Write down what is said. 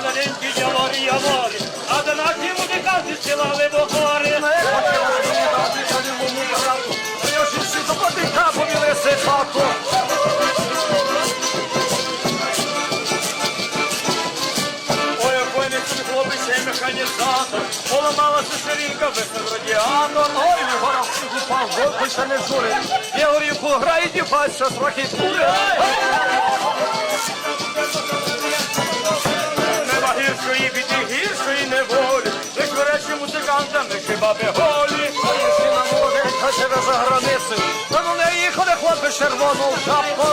старенькі яворі, яворі, а до нас ті музиканти співали до гори. Не хотіла мені дати калівому брату, а я ж усі до котика повілися хату. Ой, ой, не собі хлопець, й механізатор, поламалася ширинка, висив радіатор. Ой, гора упав, волки ще не жури. Я горівку грає, дівайся, трохи кури. Нема музикантами хіба би голі. Сіна молоденька живе за границею, та до неї їхали хлопець червону шапку.